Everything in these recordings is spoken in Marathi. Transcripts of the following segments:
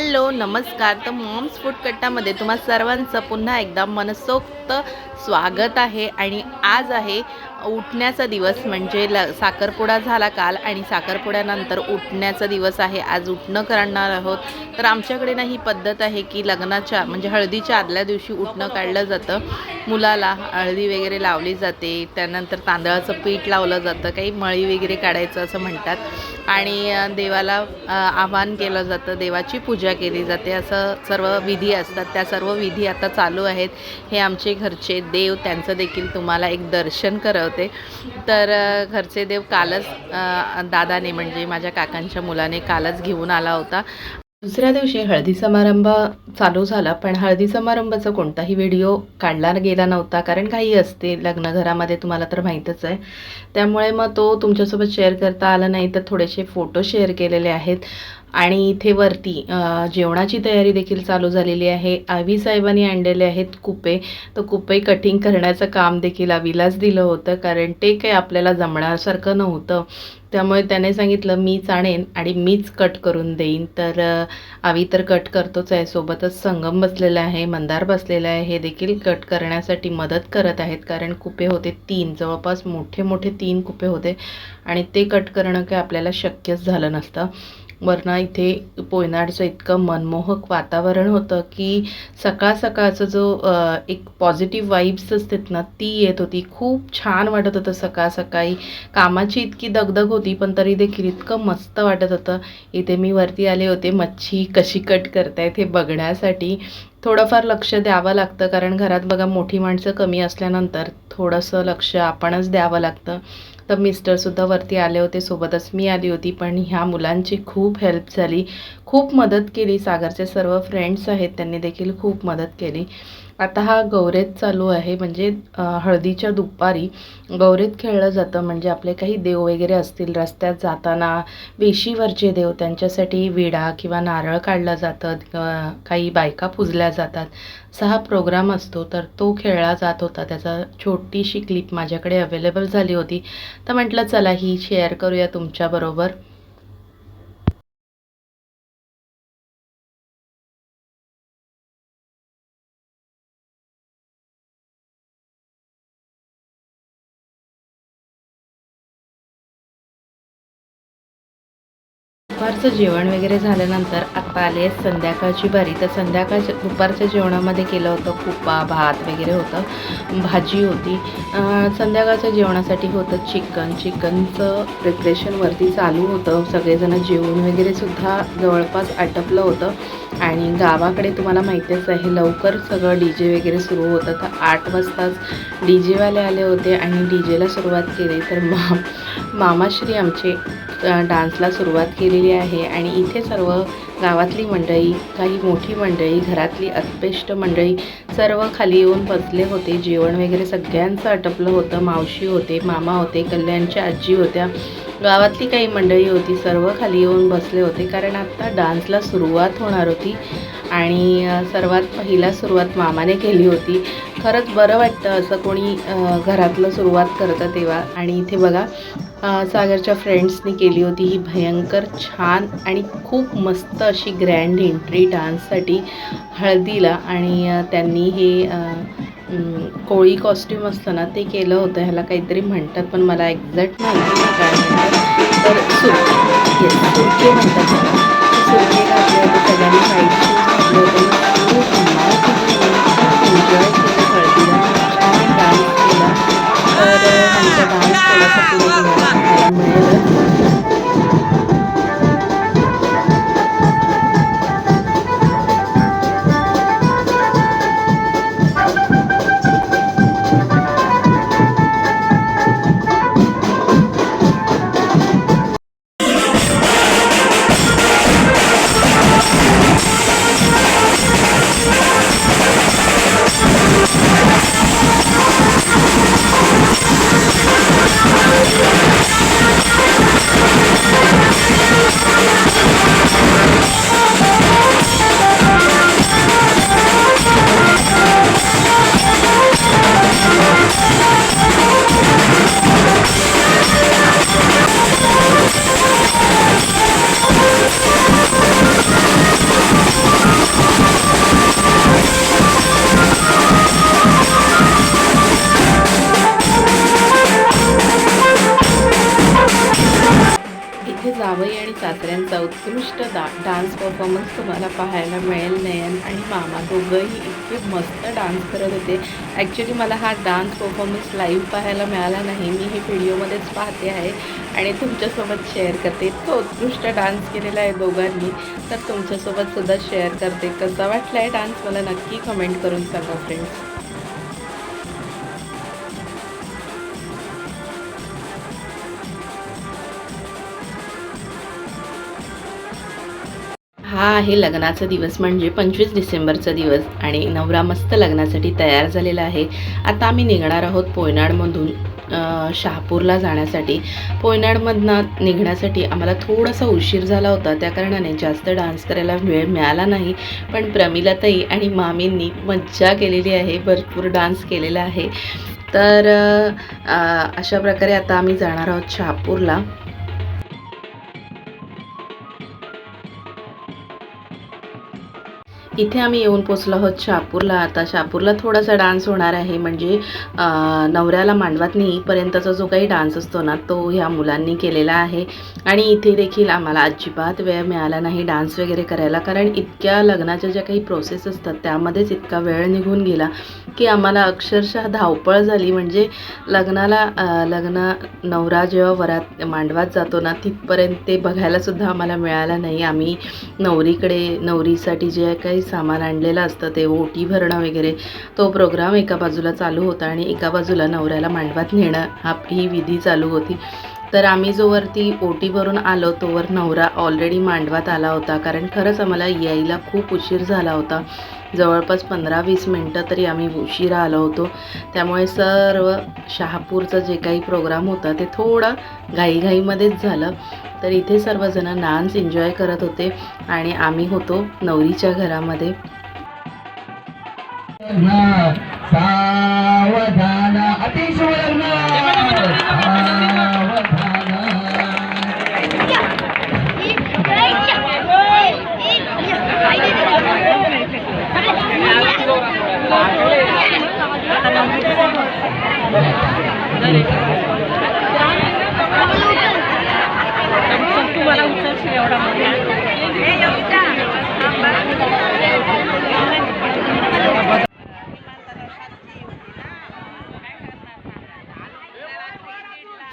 हॅलो नमस्कार. तर मॉम्स फूड कट्टामध्ये तुम्हा सर्वांचं पुन्हा एकदा मनसोक्त स्वागत आहे. आणि आज आहे उठण्याचा दिवस म्हणजे ल साखरपुडा झाला काल आणि साखरपुड्यानंतर उठण्याचा दिवस आहे. आज उठणं करणार आहोत. तर आमच्याकडे ना ही पद्धत आहे की लग्नाच्या म्हणजे हळदीच्या आदल्या दिवशी उठणं काढलं जातं. मुलाला हळदी वगैरे लावली जाते. त्यानंतर तांदळाचं पीठ लावलं जातं. काही मळी वगैरे काढायचं असं म्हणतात. आणि देवाला आवाहन केलं जातं. देवाची पूजा केली जाते. असं सर्व विधी असतात. त्या सर्व विधी आता चालू आहेत. हे आमचे घरचे देव त्यांचं देखील तुम्हाला एक दर्शन होते. तर घरचे देव कालच दादाने म्हणजे माझ्या काकांच्या मुलाने कालच घेऊन आला होता. दुसऱ्या दिवशी हळदी समारंभ चालू झाला पण हळदी समारंभाचा कोणताही व्हिडिओ काढला गेला नव्हता. कारण काही असते लग्नघरामध्ये तुम्हाला तर माहीतच आहे. त्यामुळे मग तो तुमच्यासोबत शेअर करता आला नाही तर थोडेसे फोटो शेअर केलेले आहेत. आणि इथे वरती जेवणाची तयारी देखील चालू झालेली आहे. आवी साहेबांनी आणलेले आहेत कुपे. तर कुपे कटिंग करण्याचं काम देखील आवीलाच दिलं होतं कारण ते काही आपल्याला जमण्यासारखं नव्हतं. त्यामुळे त्याने सांगितलं मीच आणेन आणि मीच कट करून देईन. तर आवी तर कट करतोच आहे सोबतच संगम बसलेला आहे मंदार बसलेला आहे. हे देखील कट करण्यासाठी मदत करत आहेत कारण कुपे होते तीन जवळपास मोठे मोठे तीन कुपे होते. आणि ते कट करणं काही आपल्याला शक्यच झालं नसतं. वरनं इथे पोयनाडचं इतकं मनमोहक वातावरण होतं की सकाळ सकाळचं जो एक पॉझिटिव्ह वाईब्स असतात ना ती येत होती. खूप छान वाटत होतं सकाळ सकाळी. कामाची इतकी दगदग होती पण तरी देखील इतकं मस्त वाटत होतं. इथे मी वरती आले होते मच्छी कशी कट करतायत हे बघण्यासाठी. थोडंफार लक्ष द्यावं लागतं कारण घरात बघा मोठी माणसं कमी असल्यानंतर थोडंसं लक्ष आपणच द्यावं लागतं. तर मिस्टरसुद्धा वरती आले होते सोबतच मी आली होती पण ह्या मुलांची खूप हेल्प झाली. खूप मदत केली सागरचे सर्व फ्रेंड्स आहेत त्यांनी देखील खूप मदत केली. आता हा गौरेत चालू आहे म्हणजे हळदीच्या दुपारी गौरेत खेळलं जातं. म्हणजे आपले काही देव वगैरे असतील रस्त्यात जाताना वेशीवरचे देव त्यांच्यासाठी विडा किंवा नारळ काढलं जातं काही बायका पुजल्या जातात. असा हा प्रोग्राम असतो तर तो खेळला जात होता. त्याचा छोटीशी क्लिप माझ्याकडे अवेलेबल झाली होती. तर म्हटलं चला ही शेअर करूया तुमच्याबरोबर दुपारचं जेवण वगैरे झाल्यानंतर आता आली संध्याकाळची बारी तर संध्याकाळच्या दुपारच्या जेवणामध्ये केलं होतं कुपा भात वगैरे होतं भाजी होती. संध्याकाळच्या जेवणासाठी होतं चिकन. चिकनचं प्रिपरेशनवरती चालू होतं. सगळेजणं जेवण वगैरे सुद्धा जवळपास आटपलं होतं. आणि गावाकडे तुम्हाला माहितीच आहे लवकर सगळं डी जे वगैरे सुरू होतं. तर आठ वाजताच डी जेवाले आले होते आणि डी जेला सुरुवात केली. तर मा मामाश्री आमचे डान्सला सुरुवात केलेली आहे. आणि इथे सर्व गावातली मंडळी काही मोठी मंडळी घरातली अस्पेष्ट मंडळी सर्व खाली येऊन बसले होते. जेवण वगैरे सगळ्यांचं आटपलं होतं. मावशी होते मामा होते कल्याणच्या आजी होत्या. गावातली काही मंडळी होती सर्व खाली येऊन बसले होते. कारण आत्ता डान्सला सुरुवात होणार होती आणि सर्वात पहिला सुरुवात मामाने केली होती. खरंच बरं वाटतं असं कोणी घरातलं सुरुवात करतं तेव्हा. आणि इथे बघा सागरच्या फ्रेंड्सनी केली होती. ही भयंकर छान आणि खूप मस्त अशी ग्रँड एंट्री डान्ससाठी हळदीला आणि त्यांनी हे कोळी कॉस्ट्यूम असतं ना ते केलं होतं. ह्याला काहीतरी म्हणतात पण मला एक्झॅक्ट माहिती नाही. काय म्हणतात तर सुरके येस सुरके म्हणतात सुरके डान्स परफॉर्मन्स तुम्हाला पाहायला मिळेल नयन आणि मामा दोघंही इतके मस्त डान्स करत होते. ॲक्च्युली मला हा डान्स परफॉर्मन्स लाईव्ह पाहायला मिळाला नाही. मी हे व्हिडिओमध्येच पाहते आहे आणि तुमच्यासोबत शेअर करते. इतकं उत्कृष्ट डान्स केलेला आहे दोघांनी. तर तुमच्यासोबत सुद्धा शेअर करते. कसा वाटला आहे डान्स मला नक्की कमेंट करून सांगा फ्रेंड्स हा आहे लग्नाचा दिवस म्हणजे पंचवीस डिसेंबरचा दिवस आणि नवरा मस्त लग्नासाठी तयार झालेला आहे. आता आम्ही निघणार आहोत पोयनाडमधून शहापूरला जाण्यासाठी. पोयनाडमधनं निघण्यासाठी आम्हाला थोडासा उशीर झाला होता त्या कारणाने जास्त डान्स करायला वेळ मिळाला नाही. पण प्रमिलाताई आणि मामींनी मज्जा केलेली आहे भरपूर डान्स केलेला आहे. तर अशा प्रकारे आता आम्ही जाणार आहोत शहापूरला. इथे आम्ही येऊन पोचलो आहोत शहापूरला. आता शहापूरला थोडासा डान्स होणार आहे. म्हणजे नवऱ्याला मांडवात नेईपर्यंतचा जो काही डान्स असतो ना तो ह्या मुलांनी केलेला आहे. आणि इथे देखील आम्हाला अजिबात वेळ मिळाला नाही डान्स वगैरे करायला. कारण इतक्या लग्नाच्या ज्या काही प्रोसेस असतात त्यामध्येच इतका वेळ निघून गेला. की आम्हाला अक्षरशः धावपळ झाली. म्हणजे लग्नाला लग्न नवरा जेव्हा वरात मांडवात जातो ना तिथपर्यंत ते बघायलासुद्धा आम्हाला मिळालं नाही. आम्ही नवरीकडे नवरीसाठी जे काही सामान आणलेलं असतं ते ओटी भरणं वगैरे तो प्रोग्राम एका बाजूला चालू होता आणि एका बाजूला नवऱ्याला मांडवात नेणं हा ही विधी चालू होती. तर आम्ही जोवरती ओटी भरून आलो तोवर नवरा ऑलरेडी मांडवात आला होता. कारण खरंच आम्हाला यायला खूप उशीर झाला होता. जवळपास पंधरा वीस मिनटं तरी आम्ही उशिरा आलो होतो. त्यामुळे सर्व शहापूरचं जे काही प्रोग्राम होता ते थोडं घाईघाईमध्येच झालं. तर इथे सर्वजण डान्स एन्जॉय करत होते आणि आम्ही होतो नवरीच्या घरामध्ये. ಸಾವಧಾನ ಅತಿ ಸುವರ್ಣ ಸಾವಧಾನ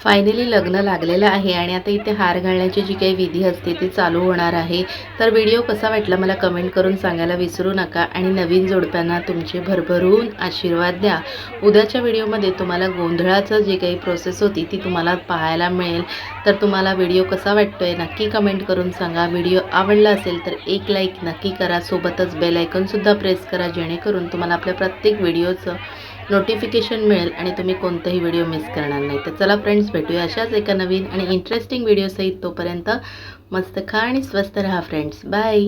फायनली लग्न लागलेलं आहे आणि आता इथे हार घालण्याची जी काही विधी असते ती चालू होणार आहे. तर व्हिडिओ कसा वाटला मला कमेंट करून सांगायला विसरू नका आणि नवीन जोडप्यांना तुमचे भरभरून आशीर्वाद द्या. उद्याच्या व्हिडिओमध्ये तुम्हाला गोंधळाचं जी काही प्रोसेस होती ती तुम्हाला पाहायला मिळेल. तर तुम्हाला व्हिडिओ कसा वाटतोय नक्की कमेंट करून सांगा. व्हिडिओ आवडला असेल तर एक लाईक नक्की करा. सोबतच बेलायकनसुद्धा प्रेस करा जेणेकरून तुम्हाला आपल्या प्रत्येक व्हिडिओचं नोटिफिकेशन मिळेल आणि तुम्ही कोणताही व्हिडिओ मिस करणार नाही. तर चला फ्रेंड्स भेटूया अशाच एका नवीन आणि इंटरेस्टिंग व्हिडिओसहित तोपर्यंत मस्त खा आणि स्वस्त रहा फ्रेंड्स बाय